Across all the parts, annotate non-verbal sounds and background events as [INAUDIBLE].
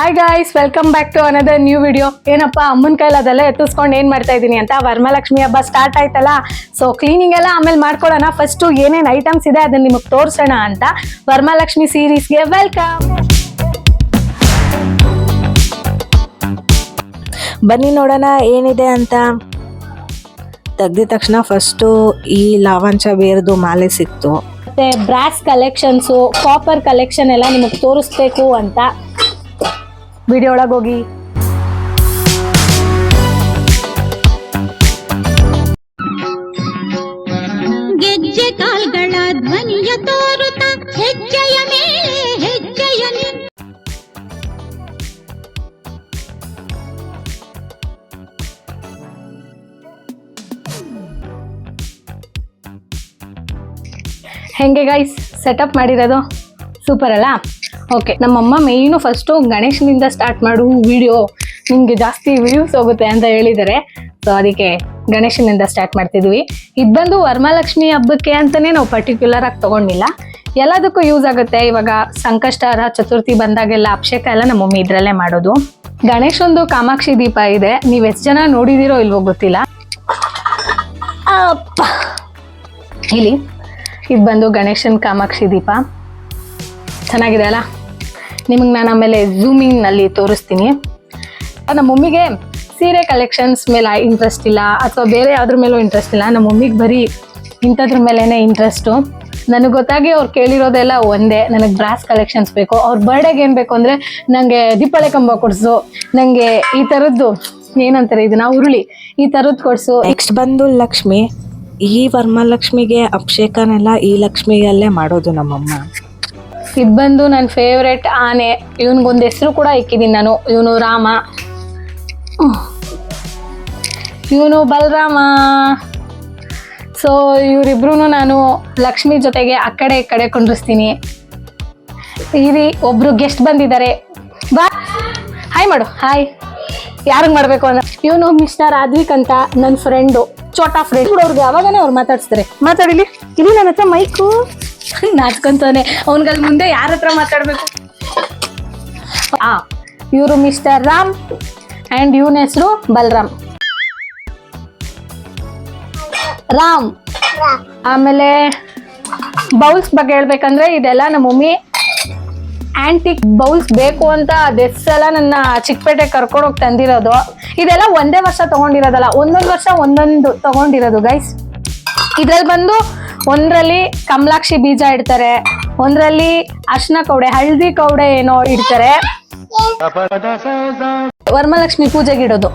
Hi guys welcome back to another new video ಏನಪ್ಪ ಅಮ್ಮನ ಕೈಲಿ ಅದೆಲ್ಲ ಎತ್ತಿಸ್ಕೊಂಡು ಏನು ಮಾಡ್ತಾ ಇದ್ದೀನಿ ಅಂತ ವರ್ಮಲಕ್ಷ್ಮಿ ಹಬ್ಬ ಸ್ಟಾರ್ಟ್ ಆಯ್ತಲ್ಲ? ಸೊ ಕ್ಲೀನಿಂಗ್ ಎಲ್ಲ ಆಮೇಲೆ ಮಾಡ್ಕೊಳ್ಳೋಣ ಫಸ್ಟು ಏನೇನು ಐಟಮ್ಸ್ ಇದೆ ಅದನ್ನ ನಿಮಗೆ ತೋರಿಸೋಣ ಅಂತ ವರಮಹಾಲಕ್ಷ್ಮಿ ಸೀರೀಸ್ಗೆ ವೆಲ್ಕಮ್ ಬನ್ನಿ ನೋಡೋಣ ಏನಿದೆ ಅಂತ. ತೆಗ್ದಿದ ತಕ್ಷಣ ಫಸ್ಟು ಈ ಲಾವಂಚ ಬೇರ್ದು ಮಾಲೆ ಸಿಕ್ತು. ಮತ್ತೆ ಬ್ರಾಸ್ ಕಲೆಕ್ಷನ್ಸು ಕಾಪರ್ ಕಲೆಕ್ಷನ್ ಎಲ್ಲ ನಿಮಗೆ ತೋರಿಸ್ಬೇಕು ಅಂತ. ವಿಡಿಯೋ ಒಳಗೆ ಹೋಗಿ ಗೆಜ್ಜೆ ಕಾಲ್ಗಳ ಧ್ವನಿಯ ತೋರುತ್ತ ಹೆಜ್ಜೆಯ ಮೇಲೆ ಹೆಜ್ಜೆಯ ನಿ ಹೆಂಗೆ ಗೈಸ್ ಸೆಟಪ್ ಮಾಡಿರೋದು? ಸೂಪರ್ ಅಲ್ಲ? ಓಕೆ ನಮ್ಮಮ್ಮ ಮೇಯ್ನು ಫಸ್ಟು ಗಣೇಶನಿಂದ ಸ್ಟಾರ್ಟ್ ಮಾಡು ವಿಡಿಯೋ ನಿಮಗೆ ಜಾಸ್ತಿ ವ್ಯೂಸ್ ಹೋಗುತ್ತೆ ಅಂತ ಹೇಳಿದ್ದಾರೆ ಸೊ ಅದಕ್ಕೆ ಗಣೇಶನಿಂದ ಸ್ಟಾರ್ಟ್ ಮಾಡ್ತಿದ್ವಿ. ಇದು ಬಂದು ವರಮಹಾಲಕ್ಷ್ಮಿ ಹಬ್ಬಕ್ಕೆ ಅಂತಲೇ ನಾವು ಪರ್ಟಿಕ್ಯುಲರ್ ಆಗಿ ತೊಗೊಂಡಿಲ್ಲ. ಎಲ್ಲದಕ್ಕೂ ಯೂಸ್ ಆಗುತ್ತೆ. ಇವಾಗ ಸಂಕಷ್ಟಹರ ಚತುರ್ಥಿ ಬಂದಾಗೆಲ್ಲ ಅಭಿಷೇಕ ಎಲ್ಲ ನಮ್ಮ ಮಮ್ಮಿ ಇದರಲ್ಲೇ ಮಾಡೋದು. ಗಣೇಶಂದು ಕಾಮಾಕ್ಷಿ ದೀಪ ಇದೆ. ನೀವು ಎಷ್ಟು ಜನ ನೋಡಿದಿರೋ ಇಲ್ವೋ ಗೊತ್ತಿಲ್ಲ. ಇಲ್ಲಿ ಇದು ಬಂದು ಗಣೇಶನ್ ಕಾಮಾಕ್ಷಿ ದೀಪ. ಚೆನ್ನಾಗಿದೆ ಅಲ್ಲ? ನಿಮಗೆ ನಾನು ಆಮೇಲೆ ಝೂಮಿಂಗ್ನಲ್ಲಿ ತೋರಿಸ್ತೀನಿ. ನಮ್ಮ ಮಮ್ಮಿಗೆ ಸೀರೆ ಕಲೆಕ್ಷನ್ಸ್ ಮೇಲೆ ಇಂಟ್ರೆಸ್ಟ್ ಇಲ್ಲ, ಅಥವಾ ಬೇರೆ ಯಾವ್ದ್ರ ಮೇಲೂ ಇಂಟ್ರೆಸ್ಟ್ ಇಲ್ಲ. ನಮ್ಮ ಮಮ್ಮಿಗೆ ಬರೀ ಇಂಥದ್ರ ಮೇಲೇ ಇಂಟ್ರೆಸ್ಟು ನನಗೆ ಗೊತ್ತಾಗಿ ಅವ್ರು ಕೇಳಿರೋದೆಲ್ಲ ಒಂದೇ, ನನಗೆ ಬ್ರಾಸ್ ಕಲೆಕ್ಷನ್ಸ್ ಬೇಕು. ಅವ್ರ ಬರ್ಡೇಗೆ ಏನು ಬೇಕು ಅಂದರೆ ನನಗೆ ದೀಪಾಳೆ ಕಂಬ ಕೊಡಿಸು ನನಗೆ ಈ ಥರದ್ದು ಏನಂತಾರೆ ಇದನ್ನ ಉರುಳಿ ಈ ಥರದ್ದು ಕೊಡಿಸು. ನೆಕ್ಸ್ಟ್ ಬಂದು ಲಕ್ಷ್ಮಿ, ಈ ವರ್ಮಲಕ್ಷ್ಮಿಗೆ ಅಭಿಷೇಕನೆಲ್ಲ ಈ ಲಕ್ಷ್ಮಿಯಲ್ಲೇ ಮಾಡೋದು ನಮ್ಮಮ್ಮ. ಇದು ಬಂದು ನನ್ನ ಫೇವ್ರೆಟ್ ಆನೆ. ಇವನಿಗೊಂದು ಹೆಸರು ಕೂಡ ಇಕ್ಕಿದ್ದೀನಿ ನಾನು. ಇವನು ರಾಮ. ಇವನು ಬಲರಾಮ. ಸೊ ಇವರಿಬ್ರು ನಾನು ಲಕ್ಷ್ಮಿ ಜೊತೆಗೆ ಆ ಕಡೆ ಈ ಕಡೆ ಕುಂಡ್ರಿಸ್ತೀನಿ. ಇರಿ, ಒಬ್ರು ಗೆಸ್ಟ್ ಬಂದಿದ್ದಾರೆ ಬಾ. ಹಾಯ್ ಮಾಡು. ಹಾಯ್ ಯಾರಿಗೆ ಮಾಡಬೇಕು ಅಂದ್ರೆ ಇವನು ಮಿಸ್ಟರ್ ಆದ್ವಿಕ್ ಅಂತ ನನ್ನ ಫ್ರೆಂಡು ಚೋಟಾ ಫ್ರೆಂಡ್ ಅವ್ರಿಗೆ ಅವಾಗನೇ ಅವ್ರು ಮಾತಾಡ್ಸ್ತಾರೆ ಮಾತಾಡಿಲಿ. ಇಲ್ಲಿ ನನ್ನ ಹತ್ರ ಮೈಕು. [LAUGHS] ನಾಚ್ಕೊಂತಾನೆ. ಅವನ್ಗಲ್ ಮುಂದೆ ಯಾರ ಹತ್ರ ಮಾತಾಡ್ಬೇಕು? ಆ, ಇವರು ಮಿಸ್ಟರ್ ರಾಮ್ ಅಂಡ್ ಇವನ ಹೆಸರು ಬಲರಾಮ್. ರಾಮ್, ಆಮೇಲೆ ಬೌಲ್ಸ್ ಬಗ್ಗೆ ಹೇಳ್ಬೇಕಂದ್ರೆ ಇದೆಲ್ಲ ನಮ್ಮ ಮಮ್ಮಿ ಆಂಟಿಕ್ ಬೌಲ್ಸ್ ಬೇಕು ಅಂತ ಅದೆಸ್ಸೆಲ್ಲ ನನ್ನ ಚಿಕ್ಕಪೇಟೆ ಕರ್ಕೊಂಡು ಹೋಗಿ ತಂದಿರೋದು. ಇದೆಲ್ಲ ಒಂದೇ ವರ್ಷ ತಗೊಂಡಿರೋದಲ್ಲ, ಒಂದೊಂದು ವರ್ಷ ಒಂದೊಂದು ತಗೊಂಡಿರೋದು ಗೈಸ್ ಇದ್ರಲ್ಲಿ ಬಂದು ಒಂದ್ರಲ್ಲಿ ಕಮಲಾಕ್ಷಿ ಬೀಜ ಇಡ್ತಾರೆ, ಒಂದ್ರಲ್ಲಿ ಅರ್ಶಿನ ಕೌಡೆ, ಹಳದಿ ಕೌಡೆ ಏನೋ ಇಡ್ತಾರೆ. ವರ್ಮಲಕ್ಷ್ಮಿ ಪೂಜೆಗೆ ಇಡೋದು.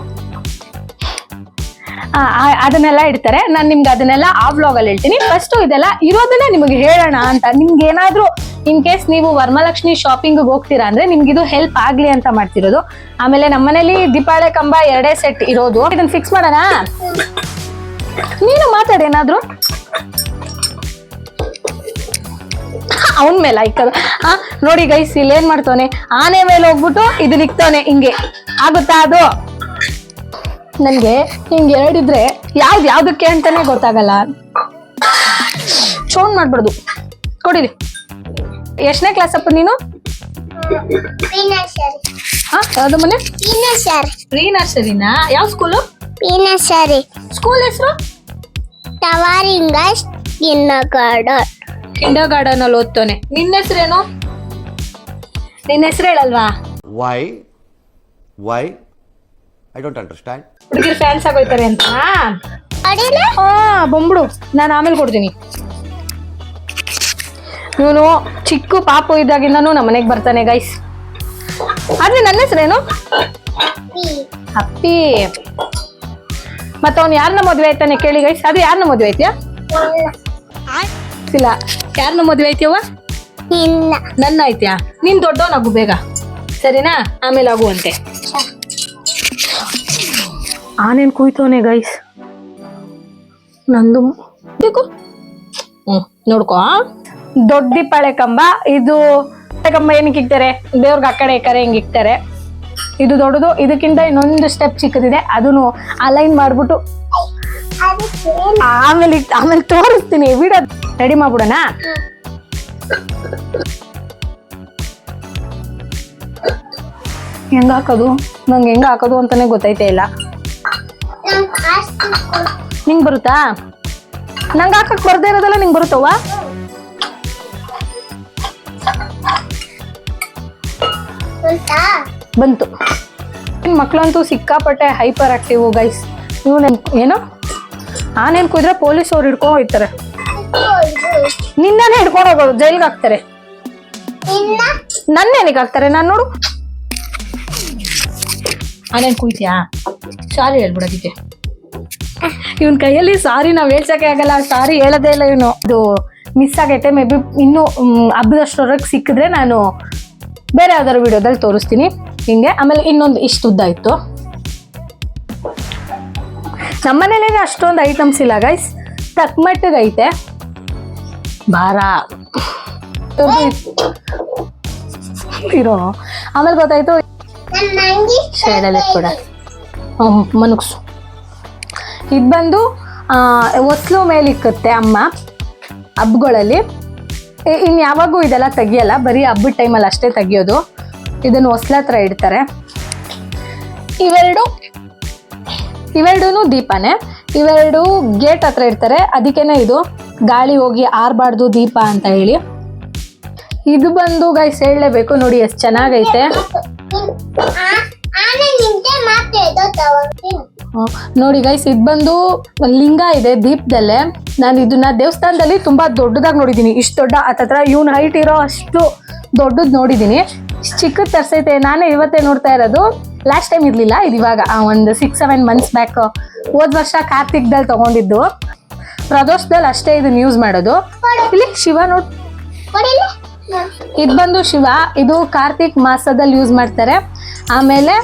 ಅದನ್ನೆಲ್ಲ ಇಡ್ತಾರೆ. ನಾನು ನಿಮ್ಗೆ ಅದನ್ನೆಲ್ಲ ಆ ವ್ಲಾಗಲ್ಲಿ ಹೇಳ್ತೀನಿ. ಫಸ್ಟ್ ಇದೆಲ್ಲ ಇರೋದನ್ನ ನಿಮಗೆ ಹೇಳೋಣ ಅಂತ. ನಿಮ್ಗೆ ಏನಾದ್ರೂ ಇನ್ ಕೇಸ್ ನೀವು ವರ್ಮಲಕ್ಷ್ಮಿ ಶಾಪಿಂಗ್ ಹೋಗ್ತೀರಾ ಅಂದ್ರೆ ನಿಮ್ಗೆ ಇದು ಹೆಲ್ಪ್ ಆಗ್ಲಿ ಅಂತ ಮಾಡ್ತಿರೋದು. ಆಮೇಲೆ ನಮ್ಮನೇಲಿ ದೀಪಾಳೆ ಕಂಬ ಎರಡೇ ಸೆಟ್ ಇರೋದು. ಇದನ್ನ ಫಿಕ್ಸ್ ಮಾಡೋಣ? ನೀನು ಮಾತಾಡ ಏನಾದ್ರು. ಅವನ ಮೇಲೆ ಆಯ್ತದ ಆ ನೋಡಿ ಗೈಸ್ ಇಲ್ಲಿ ಏನ್ ಮಾಡ್ತಾನೆ ಆನೆ ಮೇಲೆ ಹೋಗ್ಬಿಟ್ಟು ಇದು ನಿಕ್ತಾನೆ ಹಿಂಗೆ. ಆಗುತ್ತಾ ಅದು? ನನ್ಗೆ ಹಿಂಗೆ ಎರಡಿದ್ರೆ ಯಾವ್ದು ಯಾವ್ದಕ್ಕೆ ಅಂತಾನೆ ಗೊತ್ತಾಗಲ್ಲ. ಫೋನ್ ಮಾಡ್ಬಾರ್ದು ಕೊಡಿಲಿ. ಎಷ್ಟನೇ ಕ್ಲಾಸ್ ಅಪ್ಪ ನೀನು? ಯಾವ್ದು ಮನೆ? ಪ್ರೀ ನರ್ಸರಿನಾ ಯಾವ ಸ್ಕೂಲು ಸರಿ ಸ್ಕೂಲ್ ಹೆಸರು? ಟವಾರಿಂಗಸ್ ಗಿನ್ನಗಾಡ ಕಿಂಡರ್ ಗಾರ್ಡನ್ ಅಲ್ಲಿ ಓದ್ತಾನೆ ನಿನ್ನ ಹೆಸರೇನು? ನಿನ್ನ ಹೆಸರು ಹೇಳಲ್ವಾ? Why why I don't understand ಹುಡುಗಿರ್ ಫ್ಯಾನ್ಸ್ ಆಗೋಯ್ತಾರೆ ಅಂತ? ಹಾ ಬೊಂಬುಡು ನಾನು ಆಮೇಲೆ ಕೊಡ್ತೀನಿ. ಇವನು ಚಿಕ್ಕ ಪಾಪು ಇದ್ದಾಗಿಂದನೂ ನಮ್ಮ ಮನೆಗೆ ಬರ್ತಾನೆ ಗೈಸ್ ಆದ್ರೆ ನನ್ನ ಹೆಸರೇನು? ಅಪ್ಪಿ. ಮತ್ತೆ ಅವ್ನು ಯಾರನ್ನ ಮದುವೆ ಆಯ್ತಾನೆ ಕೇಳಿ ಗೈಸ್ ಅದು ಯಾರನ್ನ ಮದುವೆ ಐತ್ಯಾ ಇಲ್ಲ ಯಾರನ್ನ ಮದ್ವೆ ಐತಿಯವ್ವ ಇಲ್ಲ. ನನ್ನ ಐತ್ಯಾ ನೀನ್ ದೊಡ್ಡವನಾಗು ಬೇಗ. ಸರಿನಾ? ಆಮೇಲೆ ಆಗುವಂತೆ. ಆನೇನ್ ಕುಯ್ತವನೆ ಗೈಸ್ ನಂದು ಬೇಕು. ಹ್ಮ್ ನೋಡ್ಕೋ ದೊಡ್ಡ ಪಳೆ ಕಂಬ. ಇದು ಕಂಬ ಏನಕ್ಕೆ ಇಕ್ತಾರೆ ದೇವ್ರಿಗೆ ಆ ಕಡೆ ಈ ಕಡೆ ಹಿಂಗೆ ಇಕ್ತಾರೆ. ಇದು ದೊಡ್ಡದು. ಇದಕ್ಕಿಂತ ಇನ್ನೊಂದು ಸ್ಟೆಪ್ ಚಿಕ್ಕದಿದೆ. ಅದನ್ನು ಅಲೈನ್ ಮಾಡ್ಬಿಟ್ಟು ಆಮೇಲೆ ಆಮೇಲೆ ತೋರಿಸ್ತೀನಿ ವಿಡಿಯೋ ರೆಡಿ ಮಾಡ್ಬಿಡೋಣ? ಹೆಂಗ ಹಾಕೋದು? ನಂಗೆ ಹೆಂಗ ಹಾಕೋದು ಅಂತಾನೆ ಗೊತ್ತೈತೆ ಇಲ್ಲ. ನಿಂಗೆ ಬರುತ್ತಾ? ನಂಗೆ ಹಾಕಕ್ ಬರ್ದೇ ಇರೋದಲ್ಲ ನಿಂಗ್ ಬರುತ್ತವ ಬಂತು. ನಿನ್ ಮಕ್ಳಂತೂ ಸಿಕ್ಕಾಪಟ್ಟೆ ಹೈಪರ್ ಆಕ್ಟಿವ್ ಗೈಸ್ ನೀವು ಏನೋ? ನಾನೇನ್ ಕುಯ್ದ್ರೆ ಪೊಲೀಸ್ ಅವ್ರು ಹಿಡ್ಕೊಂಡು ಹೋಯ್ತಾರೆ ನಿನ್ನನೇ ಹಿಡ್ಕೊಂಡು ಹೋಗೋದು ಜೈಲ್ಗೆ ಹಾಕ್ತಾರೆ. ನನ್ನ ನನ್ನೇನಿಗೆ ಹಾಕ್ತಾರೆ? ನಾನು ನೋಡು. ಆನೇನ್ ಕುಯ್ತಿಯಾ? ಸಾರಿ ಹೇಳ್ಬಿಡೋದಿಕ್ಕೆ. ಇವನ್ ಕೈಯಲ್ಲಿ ಸಾರಿ ನಾವ್ ಹೇಳ್ಸಕ್ಕೆ ಆಗಲ್ಲ. ಸಾರಿ ಹೇಳದೇ ಇಲ್ಲ ಇವನು. ಇದು ಮಿಸ್ ಆಗೈತೆ. ಮೇ ಬಿ ಇನ್ನೂ ಹಬ್ಬದಷ್ಟೊರಗೆ ಸಿಕ್ಕಿದ್ರೆ ನಾನು ಬೇರೆ ಯಾವ್ದಾದ್ರು ವಿಡಿಯೋದಲ್ಲಿ ತೋರಿಸ್ತೀನಿ. ಹಿಂಗೆ. ಆಮೇಲೆ ಇನ್ನೊಂದು ಇಷ್ಟು ಉದ್ದ ಇತ್ತು. ನಮ್ಮನೇಲಿ ಅಷ್ಟೊಂದು ಐಟಮ್ಸ್ ಇಲ್ಲ ಗೈಸ್ ತಕ್ಕ ಮಟ್ಟಿಗೆ ಐತೆ. ಭಾರ. ಇರೋ. ಆಮೇಲೆ ಗೊತ್ತಾಯ್ತು. ಶೇಡಲ್ಲಿ ಕೂಡ. ಮನಗ್ಸು. ಇದು ಬಂದು ಒಸ್ಲು ಮೇಲೆ ಇಕ್ಕುತ್ತೆ ಅಮ್ಮ ಹಬ್ಬಗಳಲ್ಲಿ ಇನ್ನು ಯಾವಾಗೂ ಇದೆಲ್ಲ ತೆಗಿಯಲ್ಲ ಬರೀ ಹಬ್ಬದ ಟೈಮಲ್ಲಿ ಅಷ್ಟೇ ತೆಗಿಯೋದು. ಇದನ್ನು ಒಸ್ಲ ಹತ್ರ ಇಡ್ತಾರೆ. ಇವೆರಡು ಇವೆರಡೂ ದೀಪನೇ. ಇವೆರಡು ಗೇಟ್ ಹತ್ರ ಇಡ್ತಾರೆ. ಅದಕ್ಕೇನೆ ಇದು ಗಾಳಿ ಹೋಗಿ ಆರ್ಬಾರ್ದು ದೀಪ ಅಂತ ಹೇಳಿ. ಇದು ಬಂದು ಗೈಸ್ ಹೇಳಲೇಬೇಕು ನೋಡಿ ಎಷ್ಟು ಚೆನ್ನಾಗೈತೆ. ನೋಡಿ ಗೈಸ್ ಇದು ಬಂದು ಲಿಂಗ ಇದೆ ದೀಪದಲ್ಲೇ. ನಾನು ಇದನ್ನ ದೇವಸ್ಥಾನದಲ್ಲಿ ತುಂಬಾ ದೊಡ್ಡದಾಗಿ ನೋಡಿದ್ದೀನಿ ಇಷ್ಟು ದೊಡ್ಡ ಹತ್ರ ಇವನ್ ಹೈಟ್ ಇರೋ ಅಷ್ಟು ದೊಡ್ಡದ್ ನೋಡಿದ್ದೀನಿ ಚಿಕ್ಕದ್ ತರ್ಸೈತೆ. ನಾನೇ ಇವತ್ತೇ ನೋಡ್ತಾ ಇರೋದು. ಲಾಸ್ಟ್ ಟೈಮ್ ಇರಲಿಲ್ಲ, ಇದು ಇವಾಗ ಒಂದು ಸಿಕ್ಸ್ ಸೆವೆನ್ ಮಂತ್ಸ್ ಬ್ಯಾಕ್ ಹೋದ ವರ್ಷ ಕಾರ್ತಿಕ್ದಲ್ಲಿ ತಗೊಂಡಿದ್ದು. ಪ್ರದೋಷದಲ್ಲಿ ಅಷ್ಟೇ ಇದನ್ನ ಯೂಸ್ ಮಾಡೋದು. ಇಲ್ಲಿ ಶಿವ ನೋಟ್ ಇದು ಬಂದು ಶಿವ, ಇದು ಕಾರ್ತಿಕ್ ಮಾಸದಲ್ಲಿ ಯೂಸ್ ಮಾಡ್ತಾರೆ. ಆಮೇಲೆ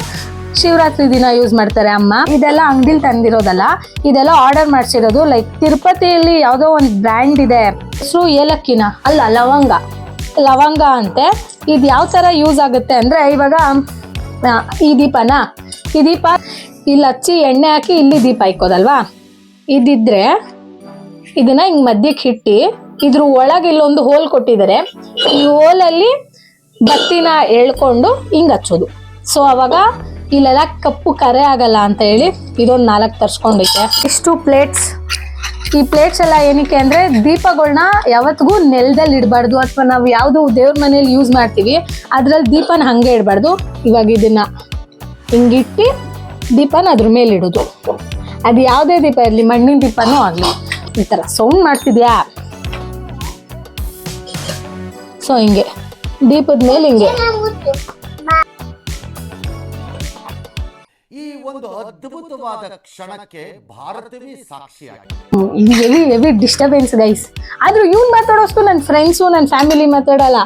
ಶಿವರಾತ್ರಿ ದಿನ ಯೂಸ್ ಮಾಡ್ತಾರೆ ಅಮ್ಮ. ಇದೆಲ್ಲ ಅಂಗಡಿಲಿ ತಂದಿರೋದಲ್ಲ, ಇದೆಲ್ಲ ಆರ್ಡರ್ ಮಾಡಿಸಿರೋದು ಲೈಕ್ ತಿರುಪತಿಯಲ್ಲಿ ಯಾವುದೋ ಒಂದು ಬ್ರ್ಯಾಂಡ್ ಇದೆ. ಹೆಸರು ಏಲಕ್ಕಿನ, ಅಲ್ಲ ಲವಂಗ. ಲವಂಗ ಅಂತೆ. ಇದು ಯಾವ ಥರ ಯೂಸ್ ಆಗುತ್ತೆ ಅಂದರೆ, ಇವಾಗ ಈ ದೀಪನ. ಈ ದೀಪ ಇಲ್ಲಿ ಹಚ್ಚಿ ಎಣ್ಣೆ ಹಾಕಿ ಇಲ್ಲಿ ದೀಪ ಇಕ್ಕೋದಲ್ವಾ? ಇದಿದ್ರೆ ಇದನ್ನ ಹಿಂಗ್ ಮಧ್ಯಕ್ಕೆ ಇಟ್ಟು, ಇದ್ರ ಒಳಗೆ ಇಲ್ಲೊಂದು ಹೋಲ್ ಕೊಟ್ಟಿದ್ದಾರೆ ಈ ಹೋಲಲ್ಲಿ ಬತ್ತಿನ ಎಳ್ಕೊಂಡು ಹಿಂಗ್ ಹಚ್ಚೋದು. ಸೊ ಅವಾಗ ಇಲ್ಲೆಲ್ಲ ಕಪ್ಪು ಕರೆ ಆಗಲ್ಲ ಅಂತ ಹೇಳಿ ಇದೊಂದು ನಾಲ್ಕು ತರ್ಸ್ಕೊಂಡಿದ್ದೆ ಇಷ್ಟು ಪ್ಲೇಟ್ಸ್ ಈ ಪ್ಲೇಟ್ಸ್ ಎಲ್ಲ ಏನಕ್ಕೆ ಅಂದ್ರೆ ದೀಪಗಳನ್ನ ಯಾವತ್ತಿಗೂ ನೆಲದಲ್ಲಿ ಇಡಬಾರ್ದು ಅಥವಾ ನಾವು ಯಾವುದು ದೇವ್ರ ಮನೇಲಿ ಯೂಸ್ ಮಾಡ್ತೀವಿ, ಅದ್ರಲ್ಲಿ ದೀಪನ ಹಂಗೆ ಇಡಬಾರ್ದು. ಇವಾಗ ಇದನ್ನ ಹಿಂಗಿಟ್ಟು ದೀಪನ ಅದ್ರ ಮೇಲೆ ಇಡೋದು. ಅದು ಯಾವುದೇ ದೀಪ ಇರಲಿ, ಮಣ್ಣಿನ ದೀಪನೂ ಆಗಲಿ, ಈ ಥರ ಸೌಂಡ್ ಮಾಡ್ತಿದ್ಯಾ? ಸೊ ಹಿಂಗೆ, ದೀಪದ ಮೇಲೆ ಹಿಂಗೆ. ಒಂದು ಅದ್ಭುತವಾದ ಕ್ಷಣಕ್ಕೆ ಭಾರತವೇ ಸಾಕ್ಷಿಯಾಗಿದೆ. ವೆರಿ ಹೆವಿ ಡಿಸ್ಟರ್ಬೆನ್ಸ್ ಗೈಸ್ ಆದ್ರೂ ಇವ್ನು ಮಾತಾಡೋಷ್ಟು ನನ್ನ ಫ್ರೆಂಡ್ಸು ನನ್ನ ಫ್ಯಾಮಿಲಿ ಮಾತಾಡಲ್ಲ.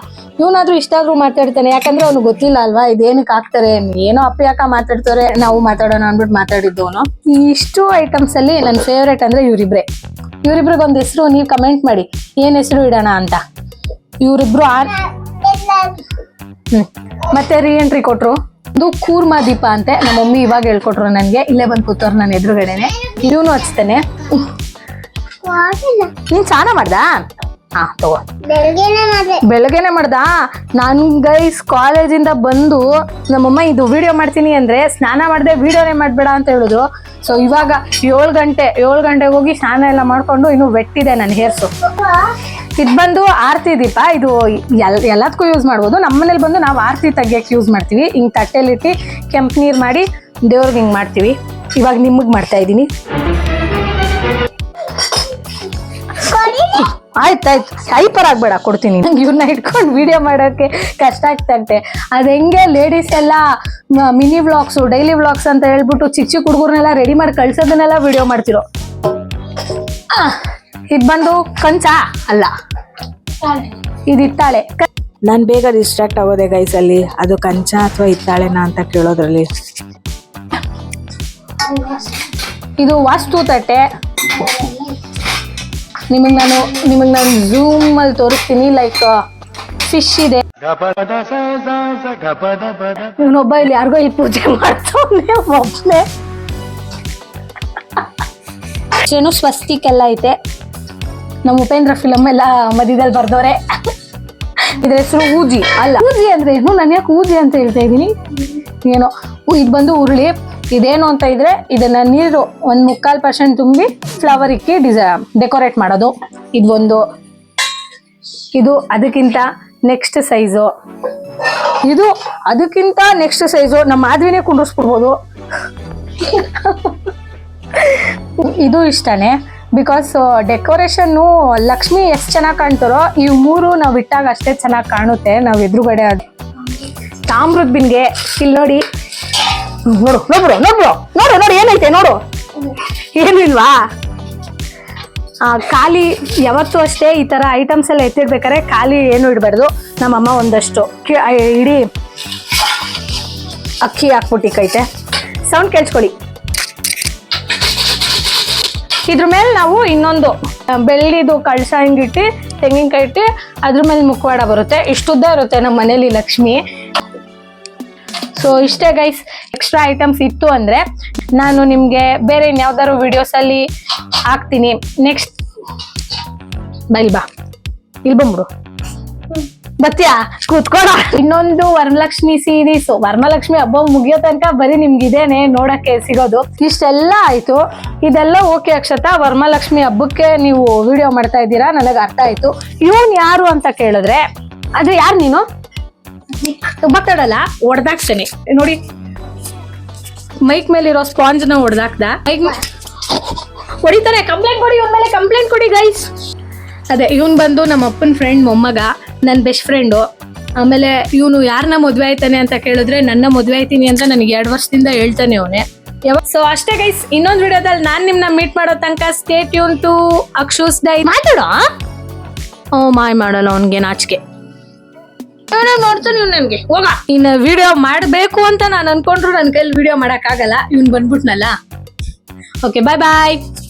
ಇವನಾದ್ರೂ ಇಷ್ಟಾದ್ರೂ ಮಾತಾಡ್ತಾನೆ. ಯಾಕಂದ್ರೆ ಅವ್ನು ಗೊತ್ತಿಲ್ಲ ಅಲ್ವಾ? ಇದೇನಕ್ಕೆ ಆಗ್ತಾರೆ ಏನೋ ಅಪ್ಪ ಯಾಕ ಮಾತಾಡ್ತಾರೆ? ನಾವು ಮಾತಾಡೋಣ ಅಂದ್ಬಿಟ್ಟು ಮಾತಾಡಿದ್ದು ಅವನು. ಇಷ್ಟು ಐಟಮ್ಸ್ ಅಲ್ಲಿ ನನ್ನ ಫೇವ್ರೇಟ್ ಅಂದ್ರೆ ಇವರಿಬ್ರೆ. ಇವರಿಬ್ರಿಗೆ ಒಂದು ಹೆಸರು ನೀವು ಕಮೆಂಟ್ ಮಾಡಿ. ಏನ್ ಹೆಸರು ಇಡೋಣ ಅಂತ? ಇವರಿಬ್ರು ಎಲ್ಲ ಹ್ಮ್. ಮತ್ತೆ ರೀ ಎಂಟ್ರಿ ಕೊಟ್ರು. ಇದು ಕೂರ್ಮ ದೀಪ ಅಂತೆ. ನಮ್ಮ ಮಮ್ಮಿ ಇವಾಗ ಹೇಳ್ಕೊಟ್ರು ನನಗೆ. ಇಲ್ಲೇ ಬಂದು ಕೂತವ್ರು ನಾನು ಎದುರುಗಡೆನೆ. ಇದೂನು ಹಚ್ತೇನೆ. ನೀನ್ ಸ್ನಾನ ಮಾಡ್ದಾ? ಹಾ ತಗೋ. ಬೆಳಗ್ಗೆನೆ ಮಾಡ್ದ. ಬೆಳಗ್ಗೆನೆ ಮಾಡ್ದಾ? ನಾನು ಗೈಸ್ ಕಾಲೇಜಿಂದ ಬಂದು ನಮ್ಮಮ್ಮ ಇದು ವಿಡಿಯೋ ಮಾಡ್ತೀನಿ ಅಂದ್ರೆ ಸ್ನಾನ ಮಾಡದೆ ವಿಡಿಯೋನೇ ಮಾಡ್ಬೇಡ ಅಂತ ಹೇಳಿದ್ರು. ಸೊ ಇವಾಗ ಏಳು ಗಂಟೆ, ಏಳು ಗಂಟೆಗೆ ಹೋಗಿ ಸ್ನಾನ ಎಲ್ಲ ಮಾಡ್ಕೊಂಡು ಇನ್ನು ವೆಟ್ಟಿದೆ ನನ್ನ ಹೇರ್ಸು ಇದು ಬಂದು ಆರತಿ ದೀಪ. ಇದು ಎಲ್ಲ ಎಲ್ಲದಕ್ಕೂ ಯೂಸ್ ಮಾಡ್ಬೋದು. ನಮ್ಮನೇಲಿ ಬಂದು ನಾವು ಆರತಿ ತೆಗಿಯಕ್ಕೆ ಯೂಸ್ ಮಾಡ್ತೀವಿ. ಹಿಂಗೆ ತಟ್ಟೆಲಿಟ್ಟು ಕೆಂಪು ನೀರು ಮಾಡಿ ದೇವ್ರಿಗೆ ಹಿಂಗೆ ಮಾಡ್ತೀವಿ. ಇವಾಗ ನಿಮಗೆ ಮಾಡ್ತಾ ಇದ್ದೀನಿ. ಆಯ್ತಾಯ್ತು ಹೈಪರ್ ಆಗ್ಬೇಡ ಕೊಡ್ತೀನಿ. ನಂಗೆ ಇವ್ರನ್ನ ಇಟ್ಕೊಂಡು ವಿಡಿಯೋ ಮಾಡೋಕ್ಕೆ ಕಷ್ಟ ಆಗ್ತಂತೆ. ಅದು ಹೆಂಗೆ ಲೇಡೀಸ್ ಎಲ್ಲ ಮಿನಿ ವ್ಲಾಗ್ಸು ಡೈಲಿ ವ್ಲಾಗ್ಸ್ ಅಂತ ಹೇಳ್ಬಿಟ್ಟು ಚಿಕ್ಕ ಚಿಕ್ಕ ಹುಡುಗರ್ನೆಲ್ಲ ರೆಡಿ ಮಾಡಿ ಕಳ್ಸೋದನ್ನೆಲ್ಲ ವಿಡಿಯೋ ಮಾಡ್ತಿರೋ. ಇದು ಬಂದು ಕಂಚ? ಅಲ್ಲ. ಇದು ಇತ್ತಾಳೆ. ನಾನು ಬೇಗ ಡಿಸ್ಟ್ರಾಕ್ಟ್ ಆಗೋದೆ ಗೈಸ್ ಅಲ್ಲಿ. ಅದು ಕಂಚ ಅಥವಾ ಇತ್ತಾಳೆನಾ ಅಂತ ಕೇಳೋದ್ರಲ್ಲಿ. ಇದು ವಾಸ್ತು ತಟ್ಟೆ. ನಿಮಗೆ ನಾನು ನಿಮಗೆ ನಾನು ಝೂಮಲ್ಲಿ ತೋರಿಸ್ತೀನಿ ಲೈಕ್ ಫಿಶ್ ಇದೆ. ಇವನೊಬ್ಬ ಇಲ್ಲಿ ಯಾರಿಗೋ ಇಲ್ಲಿ ಪೂಜೆ ಒಬ್ಬನೇ ಏನು ಸ್ವಸ್ತಿಕ್ ಎಲ್ಲ ಐತೆ. ನಮ್ಮ ಉಪೇಂದ್ರ ಫಿಲಮ್ ಎಲ್ಲ ಮಧ್ಯದಲ್ಲಿ ಬರ್ದವ್ರೆ. ಇದ್ರ ಹೆಸರು ಊಜಿ, ಅಲ್ಲ. ಊಜಿ ಅಂದ್ರೆ ಏನು? ನಾನು ಯಾಕೆ ಊಜಿ ಅಂತ ಹೇಳ್ತಾ ಇದ್ದೀನಿ? ಏನೋ? ಇದು ಬಂದು ಉರುಳಿ ಇದೇನು ಅಂತ ಇದ್ರೆ ಇದನ್ನ ನೀರು ಒಂದು ಮುಕ್ಕಾಲು ಪರ್ಸೆಂಟ್ ತುಂಬಿ ಫ್ಲವರ್ ಇಕ್ಕಿ ಡಿಸೈ ಡೆಕೋರೇಟ್ ಮಾಡೋದು. ಇದು ಒಂದು ಇದು ಅದಕ್ಕಿಂತ ನೆಕ್ಸ್ಟ್ ಸೈಜು ಇದು ಅದಕ್ಕಿಂತ ನೆಕ್ಸ್ಟ್ ಸೈಜು ನಮ್ಮ ಮಾಧವಿನೇ ಕುಂಡಿಸ್ಬಿಡ್ಬೋದು ಇದು ಇಷ್ಟನೇ. ಬಿಕಾಸ್ ಡೆಕೋರೇಷನ್ನು ಲಕ್ಷ್ಮಿ ಎಷ್ಟು ಚೆನ್ನಾಗಿ ಕಾಣ್ತಾರೋ ಇವು ಮೂರು ನಾವು ಇಟ್ಟಾಗ ಅಷ್ಟೇ ಚೆನ್ನಾಗಿ ಕಾಣುತ್ತೆ. ನಾವು ಎದುರುಗಡೆ ಅದು ತಾಮ್ರದ ಬಿನ್ಗೆ ಇಲ್ಲಿ ನೋಡಿ. ನೋಡು ನೋಡು ನೋಡು ನೋಡು ನೋಡು ಏನೈತೆ ನೋಡು. ಏನು ಆ, ಖಾಲಿ ಯಾವತ್ತೂ ಅಷ್ಟೇ ಈ ಥರ ಐಟಮ್ಸ್ ಎಲ್ಲ ಎತ್ತಿಡ್ಬೇಕಾದ್ರೆ ಖಾಲಿ ಏನು ಇಡಬಾರ್ದು. ನಮ್ಮಮ್ಮ ಒಂದಷ್ಟು. ಇಡೀ ಅಕ್ಕಿ ಹಾಕ್ಬಿಟ್ಟಿಕ್ಕೈತೆ ಸೌಂಡ್ ಕೇಳಿಸ್ಕೊಳ್ಳಿ. ಇದ್ರ ಮೇಲೆ ನಾವು ಇನ್ನೊಂದು ಬೆಳ್ಳಿದು ಕಳಸ ಹಿಂಗಿಟ್ಟು ತೆಂಗಿನಕಾಯಿ ಇಟ್ಟು ಅದ್ರ ಮೇಲೆ ಮುಖವಾಡ ಬರುತ್ತೆ. ಇಷ್ಟುದ್ದ ಇರುತ್ತೆ ನಮ್ಮ ಮನೇಲಿ ಲಕ್ಷ್ಮಿ. ಸೊ ಇಷ್ಟೇ ಗೈಸ್ ಎಕ್ಸ್ಟ್ರಾ ಐಟಮ್ಸ್ ಇತ್ತು ಅಂದ್ರೆ ನಾನು ನಿಮಗೆ ಬೇರೆ ಇನ್ಯಾವ್ದಾದ್ರು ವಿಡಿಯೋಸ್ ಅಲ್ಲಿ ಹಾಕ್ತೀನಿ. ನೆಕ್ಸ್ಟ್ ಬೈಲ್ ಬಾ. ಇಲ್ಲಿ ಬಂದ್ಬಿಡು. ಬತ್ತಿಯಾ ಕೂತ್ಕೊಳ. ಇನ್ನೊಂದು ವರಮಲಕ್ಷ್ಮಿ ಸೀರೀಸ್ ವರಮಲಕ್ಷ್ಮಿ ಹಬ್ಬ ಮುಗಿಯೋ ತನಕ ಬರೀ ನಿಮ್ಗಿದೇನೆ ನೋಡಕ್ಕೆ ಸಿಗೋದು. ಇಷ್ಟೆಲ್ಲ ಆಯ್ತು. ಇದೆಲ್ಲ ಓಕೆ ಅಕ್ಷತಾ ವರಮಲಕ್ಷ್ಮಿ ಹಬ್ಬಕ್ಕೆ ನೀವು ವಿಡಿಯೋ ಮಾಡ್ತಾ ಇದ್ದೀರಾ? ನನಗೆ ಅರ್ಥ ಆಯ್ತು. ಇವನ್ ಯಾರು ಅಂತ ಕೇಳಿದ್ರೆ, ಅದು ಯಾರು ನೀನು? ಮಾತಾಡಲ್ಲ ಹೊಡೆದಾಕ್ತೇನೆ ನೋಡಿ. ಮೈಕ್ ಮೇಲಿರೋ ಸ್ಪಾಂಜ್ನ ಹೊಡೆದಾಕ್ದ ಮೈಕ್ ಹೊಡಿತಾರೆ ಕಂಪ್ಲೇಂಟ್ ಕೊಡಿ ಇವನ್ ಮೇಲೆ ಕಂಪ್ಲೇಂಟ್ ಕೊಡಿ ಗೈಸ್ ಅದೇ, ಇವನ್ ಬಂದು ನಮ್ಮ ಅಪ್ಪನ ಫ್ರೆಂಡ್ ಮೊಮ್ಮಗ ನನ್ನ ಬೆಸ್ಟ್ ಫ್ರೆಂಡು ಆಮೇಲೆ ಇವನು ಯಾರನ್ನ ಮದುವೆ ಆಯ್ತಾನೆ ಅಂತ ಕೇಳಿದ್ರೆ ನನ್ನ ಮದುವೆ ಆಯ್ತೀನಿ ಅಂತ ನನಗೆ ಎರಡು ವರ್ಷದಿಂದ ಹೇಳ್ತಾನೆ ಅವನೇ. ಸೊ ಅಷ್ಟೇ ಗೈಸ್ ಇನ್ನೊಂದು ವಿಡಿಯೋದಲ್ಲಿ ನಾನು ನಿಮ್ನ ಮೀಟ್ ಮಾಡೋ ತನಕ ಸ್ಟೇ ಟ್ಯೂನ್ ಟು ಅಕ್ಷೂಸ್ ಡೈ ಮಾತಾಡೋ? ಓ, ಮಾಯ್ ಮಾಡಲ್ಲ ಅವನಿಗೆ ನಾಚಿಕೆ. ಇವ್ ನನಗೆ ಹೋಗ. ಇನ್ನ ವಿಡಿಯೋ ಮಾಡಬೇಕು ಅಂತ ನಾನು ಅನ್ಕೊಂಡ್ರು ನನ್ನ ಕೈಲಿ ವಿಡಿಯೋ ಮಾಡೋಕ್ಕಾಗಲ್ಲ. ಇವ್ನ್ ಬಂದ್ಬಿಟ್ನಲ್ಲ. ಓಕೆ ಬಾಯ್ ಬಾಯ್